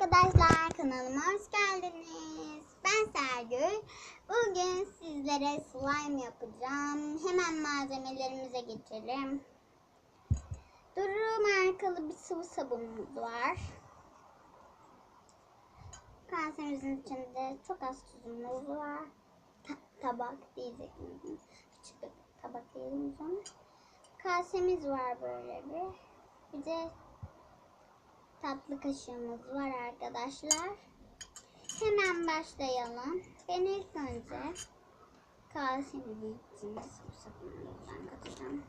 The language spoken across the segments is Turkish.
arkadaşlar kanalıma hoş geldiniz. Ben Sergül. Bugün sizlere slime yapacağım. Hemen malzemelerimize geçelim. Duru markalı bir sıvı sabunumuz var. Kasemizin içinde çok az tuzumuz var. Ta- tabak diyecektim. Küçük bir tabak diyelim biz ona. Kasemiz var böyle bir. Bir de tatlı kaşığımız var arkadaşlar. Hemen başlayalım. Ben ilk önce içine sıvı sabunumuzdan katacağım.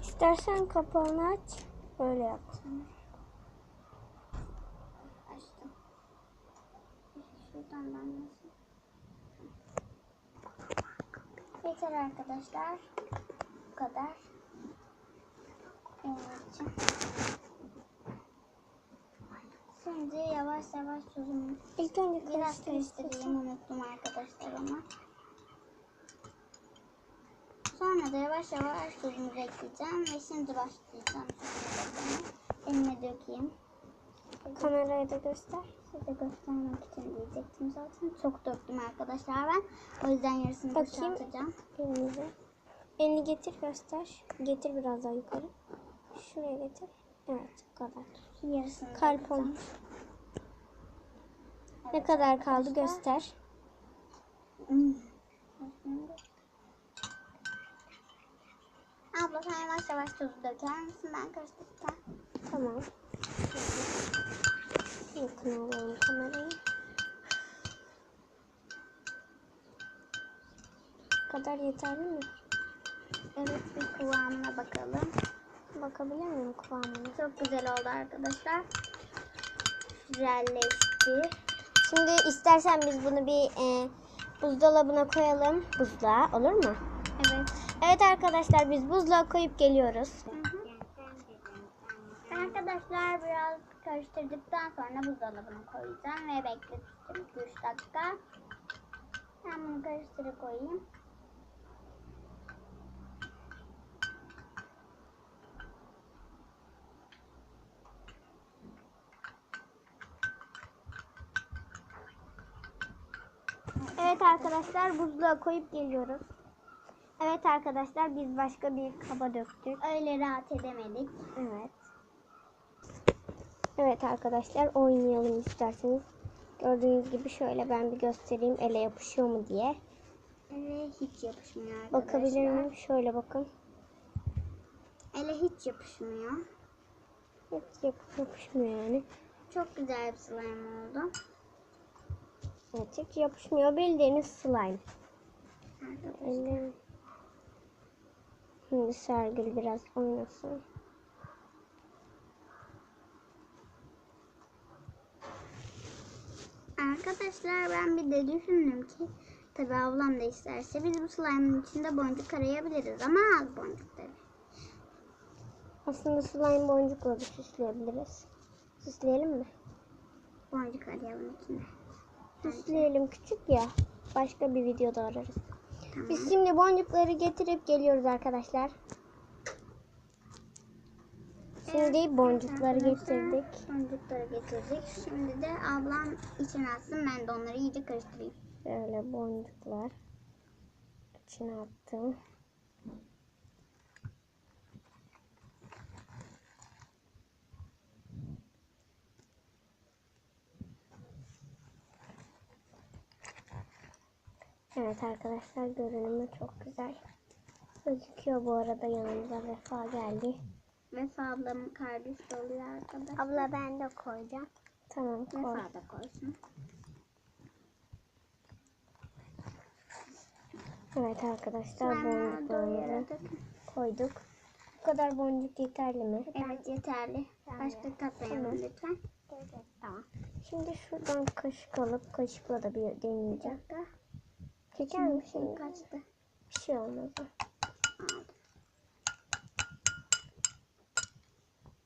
İstersen kapağını aç. Böyle yap. Açtım. Şuradan damlasın. Yeter arkadaşlar. Bu kadar. İçin. Şimdi yavaş yavaş tuzumu İlk önce biraz karıştır. karıştırayım. Unuttum arkadaşlar ama. Sonra da yavaş yavaş tuzumuzu ekleyeceğim ve şimdi başlayacağım. Elime dökeyim. Kameraya da göster. Size göstermek için diyecektim zaten. Çok döktüm arkadaşlar ben. O yüzden yarısını Bakayım. boşaltacağım. Elinize. Elini getir göster. Getir biraz daha yukarı. Şuraya getir. Evet bu kadar. Yarısını Kalp olmuş. Ne Evet kadar kaldı arkadaşlar. göster. Hmm. Abla sen yavaş yavaş tuzu döker misin? Ben karıştıracağım. Tamam. Yakın alalım kamerayı. Bu kadar yeterli mi? Evet bir kıvamına bakalım. Bakabilir miyim kıvamına? Çok güzel oldu arkadaşlar. Güzelleşti. Şimdi istersen biz bunu bir e, buzdolabına koyalım. Buzluğa olur mu? Evet. Evet arkadaşlar biz buzluğa koyup geliyoruz. Arkadaşlar biraz karıştırdıktan sonra buzdolabına koyacağım ve bekleteceğim 2-3 dakika. Ben bunu karıştırıp koyayım. Evet arkadaşlar buzluğa koyup geliyoruz. Evet arkadaşlar biz başka bir kaba döktük. Öyle rahat edemedik. Evet. Evet arkadaşlar oynayalım isterseniz. Gördüğünüz gibi şöyle ben bir göstereyim ele yapışıyor mu diye. Ele hiç yapışmıyor arkadaşlar. Bakabilir miyim? Şöyle bakın. Ele hiç yapışmıyor. Hiç yap- yapışmıyor yani. Çok güzel bir slime oldu. Evet hiç yapışmıyor. Bildiğiniz slime. Arkadaşlar. Şimdi Sergül biraz oynasın. Arkadaşlar ben bir de düşündüm ki tabi ablam da isterse biz bu slime'ın içinde boncuk arayabiliriz ama az boncuk tabi. Aslında slime boncukla da süsleyebiliriz. Süsleyelim mi? Boncuk arayalım içinde. Süsleyelim küçük ya. Başka bir videoda ararız. Tamam. Biz şimdi boncukları getirip geliyoruz arkadaşlar. Şimdi boncukları getirdik. Boncukları getirdik. Şimdi de ablam içine atsın ben de onları iyice karıştırayım. Şöyle boncuklar içine attım. Evet arkadaşlar görünümü çok güzel. Gözüküyor bu arada yanımıza Vefa geldi. Vefa ablamın kardeşi oluyor arkadaşlar. Abla ben de koyacağım. Tamam koy. Vefa da koysun. Evet arkadaşlar boncuklarımızı koyduk. Bu kadar boncuk yeterli mi? Evet yeterli. Başka katlayalım lütfen. Tamam. Şimdi şuradan kaşık alıp kaşıkla da bir deneyeceğim. Çeker misin? kaçtı. Bir şey olmaz. Aldım.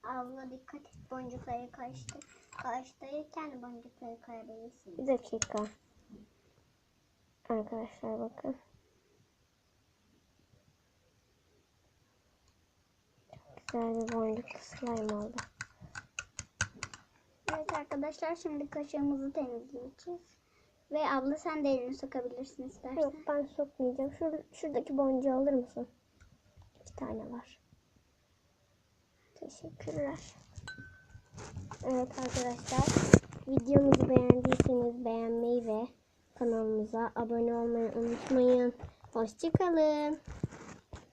Abla dikkat et boncukları karıştı. Karıştırırken boncukları kaybedersin. Bir dakika. Arkadaşlar bakın. Güzel bir boncuklu slime oldu. Evet arkadaşlar şimdi kaşığımızı temizleyeceğiz. Ve abla sen de elini sokabilirsin istersen. Yok ben sokmayacağım. Şur şuradaki boncuğu alır mısın? İki tane var. Teşekkürler. Evet arkadaşlar. Videomuzu beğendiyseniz beğenmeyi ve kanalımıza abone olmayı unutmayın. Hoşçakalın.